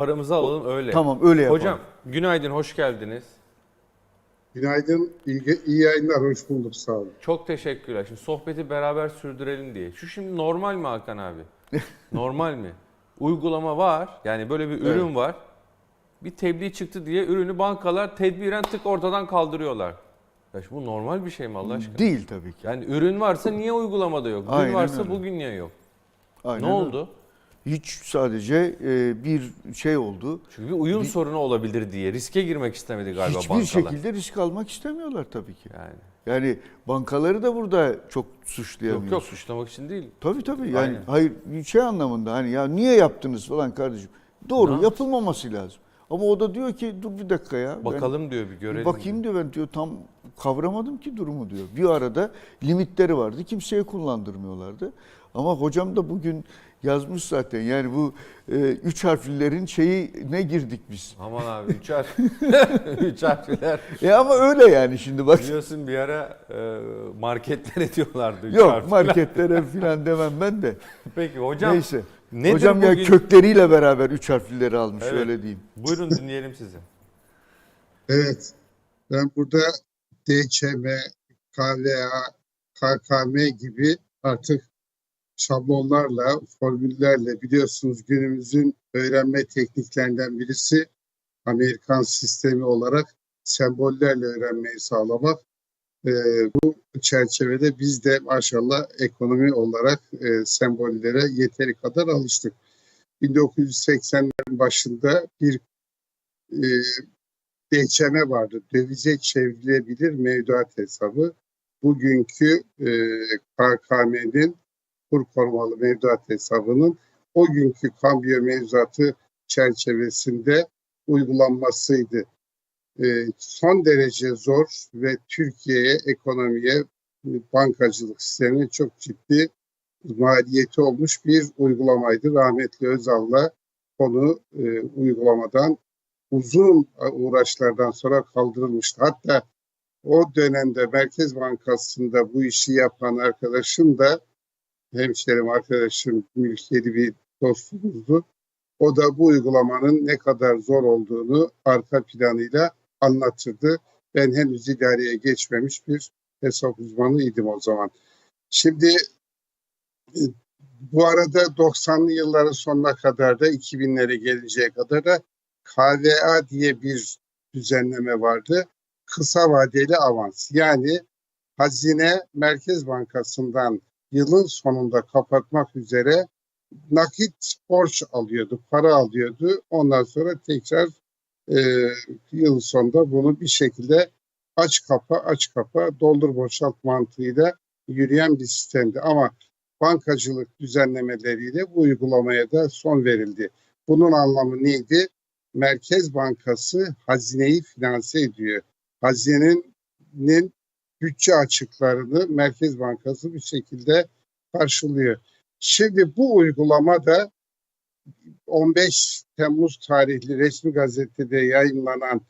Paramızı alalım öyle. Tamam öyle yapalım. Hocam günaydın, hoş geldiniz. Günaydın, iyi, iyi yayınlar, hoş bulduk, sağ olun. Çok teşekkürler. Şimdi sohbeti beraber sürdürelim diye. Şu şimdi normal mi Hakan abi? normal mi? Uygulama var. Yani böyle bir ürün var. Bir tebliğ çıktı diye ürünü bankalar tedbiren tık ortadan kaldırıyorlar. Ya bu normal bir şey mi Allah aşkına? Değil tabii ki. Yani ürün varsa niye uygulamada yok? Ürün Aynen varsa öyle. bugün niye yok? Aynen ne öyle. Hiç sadece e, bir şey oldu. Çünkü bir uyum sorunu olabilir diye riske girmek istemedi galiba Hiçbir bankalar. şekilde risk almak istemiyorlar tabii ki. Yani. Yani bankaları da burada çok Yok suçlayamıyoruz. yok suçlamak için değil. Tabii tabii yani Aynen. hayır şey anlamında hani ya niye yaptınız falan kardeşim. Doğru Ne yapılmaması lazım. Ama o da diyor ki dur bir dakika ya. ben Bakalım diyor bir bir görelim. bakayım diyor ben diyor tam kavramadım ki durumu diyor. Bir arada limitleri vardı kimseye kullandırmıyorlardı. Ama hocam da bugün yazmış zaten yani bu e, üç harflilerin şeyi ne girdik biz. Aman abi üç harf. üç harfler. E ama öyle yani şimdi bak. Biliyorsun bir ara e, marketlere diyorlardı. üç Yok harfler. marketlere falan demem ben de. Peki hocam. Neyse. nedir Hocam ya bugün- kökleriyle beraber üç harflileri almış Evet. öyle diyeyim. Buyurun dinleyelim sizi. Evet, ben burada DÇM, KVA, KKM gibi artık şablonlarla, formüllerle biliyorsunuz günümüzün öğrenme tekniklerinden birisi Amerikan sistemi olarak sembollerle öğrenmeyi sağlamak. Ee, bu çerçevede biz de maşallah ekonomi olarak e, sembollere yeteri kadar alıştık. 1980'lerin başında bir e, DÇM vardı. Dövize çevrilebilir mevduat hesabı. Bugünkü e, KKM'nin kur korumalı mevduat hesabının o günkü kambiyo mevzuatı çerçevesinde uygulanmasıydı. E, son derece zor ve Türkiye'ye, ekonomiye, bankacılık sistemine çok ciddi maliyeti olmuş bir uygulamaydı. Rahmetli Özal'la konu e, uygulamadan uzun uğraşlardan sonra kaldırılmıştı. Hatta o dönemde Merkez Bankası'nda bu işi yapan arkadaşım da hemşerim arkadaşım mülkiyeli bir dostumuzdu. O da bu uygulamanın ne kadar zor olduğunu arka planıyla anlatırdı. Ben henüz idareye geçmemiş bir hesap uzmanıydım o zaman. Şimdi e, bu arada 90'lı yılların sonuna kadar da 2000'lere gelinceye kadar da KVA diye bir düzenleme vardı. Kısa vadeli avans. Yani hazine Merkez Bankası'ndan yılın sonunda kapatmak üzere nakit borç alıyordu, para alıyordu. Ondan sonra tekrar e, yılın sonunda bunu bir şekilde aç kapa aç kapa doldur boşalt mantığıyla yürüyen bir sistemdi. Ama bankacılık düzenlemeleriyle bu uygulamaya da son verildi. Bunun anlamı neydi? Merkez Bankası hazineyi finanse ediyor. Hazinenin bütçe açıklarını Merkez Bankası bir şekilde karşılıyor. Şimdi bu uygulamada 15 Temmuz tarihli resmi gazetede yayınlanan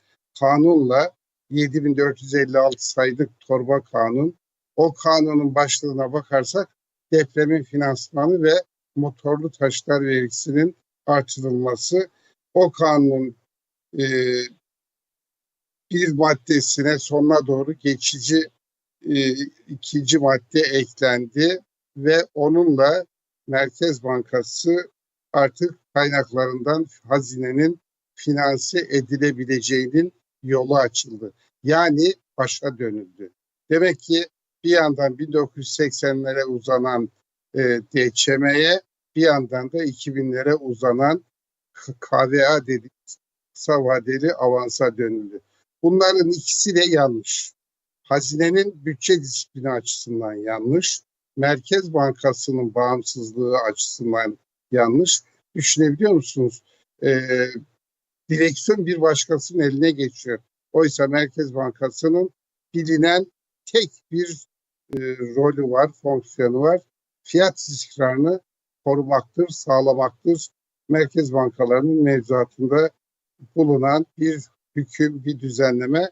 kanunla 7456 saydık torba kanun. O kanunun başlığına bakarsak depremin finansmanı ve motorlu taşlar vergisinin artırılması o kanunun e, bir maddesine sonuna doğru geçici e, ikinci madde eklendi ve onunla Merkez Bankası artık kaynaklarından hazinenin finanse edilebileceğinin yolu açıldı. Yani başa dönüldü. Demek ki bir yandan 1980'lere uzanan e, DÇM'ye bir yandan da 2000'lere uzanan KVA dediğimiz kısa vadeli avansa dönüldü. Bunların ikisi de yanlış. Hazinenin bütçe disiplini açısından yanlış. Merkez Bankası'nın bağımsızlığı açısından yanlış. Düşünebiliyor musunuz? Ee, direksiyon bir başkasının eline geçiyor. Oysa Merkez Bankası'nın bilinen tek bir e, rolü var, fonksiyonu var. Fiyat istikrarını korumaktır, sağlamaktır. Merkez bankalarının mevzuatında bulunan bir hüküm, bir düzenleme.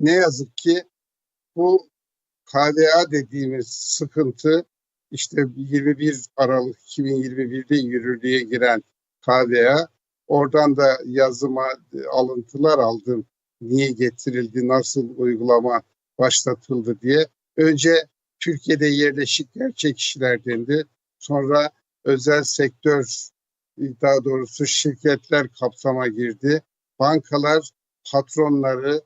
Ne yazık ki bu KVA dediğimiz sıkıntı işte 21 Aralık 2021'de yürürlüğe giren KVA Oradan da yazıma e, alıntılar aldım. Niye getirildi, nasıl uygulama başlatıldı diye. Önce Türkiye'de yerleşik gerçek işler dendi. Sonra özel sektör, daha doğrusu şirketler kapsama girdi. Bankalar patronları,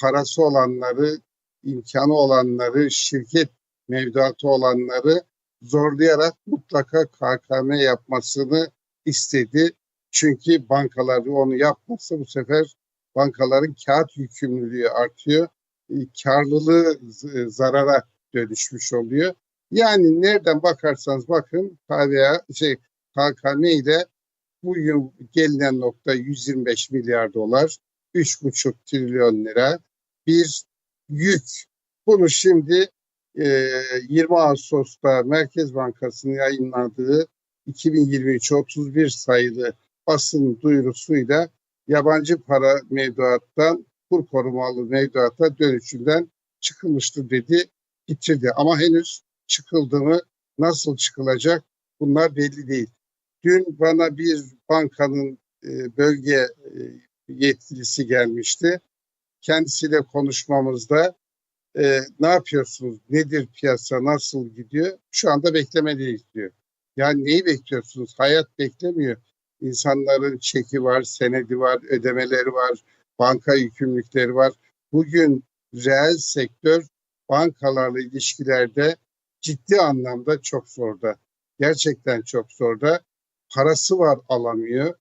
parası olanları, imkanı olanları, şirket mevduatı olanları zorlayarak mutlaka KKM yapmasını istedi. Çünkü bankaları onu yapmazsa bu sefer bankaların kağıt yükümlülüğü artıyor. E, Karlılığı z- zarara dönüşmüş oluyor. Yani nereden bakarsanız bakın KVA, şey, KKM ile bugün gelinen nokta 125 milyar dolar, 3,5 trilyon lira bir yük. Bunu şimdi e, 20 Ağustos'ta Merkez Bankası'nın yayınladığı 2023-31 sayılı basın duyurusuyla yabancı para mevduattan kur korumalı mevduata dönüşünden çıkılmıştır dedi, bitirdi. Ama henüz çıkıldı mı, nasıl çıkılacak bunlar belli değil. Dün bana bir bankanın e, bölge e, yetkilisi gelmişti. Kendisiyle konuşmamızda e, ne yapıyorsunuz, nedir piyasa, nasıl gidiyor? Şu anda beklemedeyiz diyor. Yani neyi bekliyorsunuz? Hayat beklemiyor. İnsanların çeki var, senedi var, ödemeleri var, banka yükümlülükleri var. Bugün reel sektör bankalarla ilişkilerde ciddi anlamda çok zorda. Gerçekten çok zorda. Parası var alamıyor.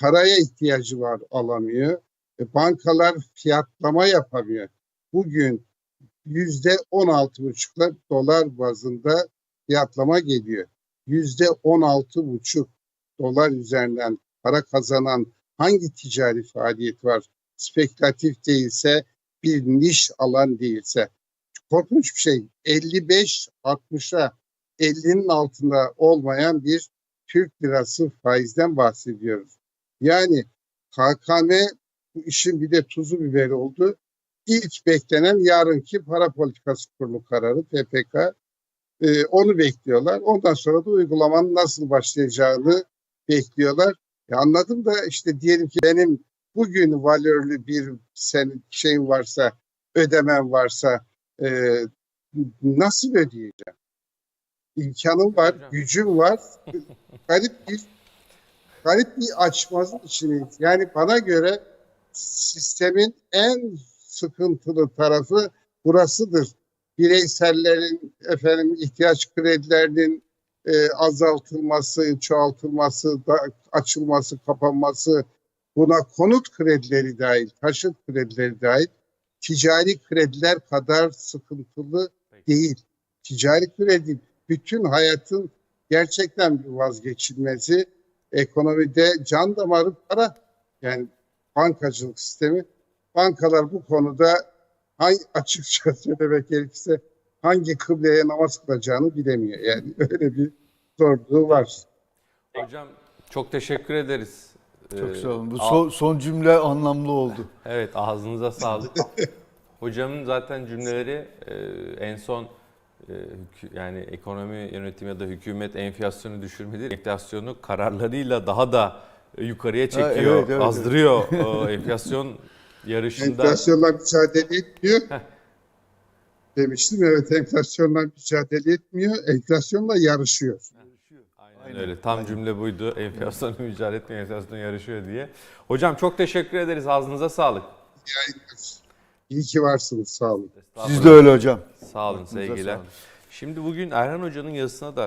Paraya ihtiyacı var alamıyor. E, bankalar fiyatlama yapamıyor. Bugün yüzde on altı buçukla dolar bazında fiyatlama geliyor. Yüzde on altı buçuk dolar üzerinden para kazanan hangi ticari faaliyet var? Spekülatif değilse, bir niş alan değilse. Korkunç bir şey. 55-60'a 50'nin altında olmayan bir Türk lirası faizden bahsediyoruz. Yani KKM bu işin bir de tuzu biberi oldu. İlk beklenen yarınki para politikası kurulu kararı PPK. Ee, onu bekliyorlar. Ondan sonra da uygulamanın nasıl başlayacağını bekliyorlar. E anladım da işte diyelim ki benim bugün valörlü bir senin şeyin varsa, ödemem varsa e, nasıl ödeyeceğim? İmkanım var, gücüm var. garip bir garip bir açmazın içindeyiz. Yani bana göre sistemin en sıkıntılı tarafı burasıdır. Bireysellerin efendim ihtiyaç kredilerinin e, azaltılması, çoğaltılması, da, açılması, kapanması, buna konut kredileri dahil, taşıt kredileri dahil, ticari krediler kadar sıkıntılı değil. Ticari kredi bütün hayatın gerçekten bir vazgeçilmezi. Ekonomide can damarı para. Yani bankacılık sistemi. Bankalar bu konuda hangi, açıkça söylemek gerekirse hangi kıbleye namaz kılacağını bilemiyor. Yani öyle bir zorluğu var. Hocam çok teşekkür ederiz. Çok Ee, sağ olun. Bu al- son, son cümle anlamlı oldu. Evet ağzınıza sağlık. Hocamın zaten cümleleri e, en son e, yani ekonomi yönetimi ya da hükümet enflasyonu düşürmedi. Enflasyonu kararlarıyla daha da yukarıya çekiyor, evet, evet, evet. azdırıyor. O enflasyon yarışında. Enflasyonla mücadele etmiyor. Demiştim evet enflasyonla mücadele etmiyor. Enflasyonla yarışıyor. Aynen öyle. Tam cümle buydu. Enflasyonla mücadele etmiyor, enflasyonla yarışıyor diye. Hocam çok teşekkür ederiz. Ağzınıza sağlık. İyi ki varsınız. Sağ olun. Siz de öyle hocam. Sağ olun Aklınıza sevgiler. sağlık. Şimdi bugün Erhan Hoca'nın yazısına da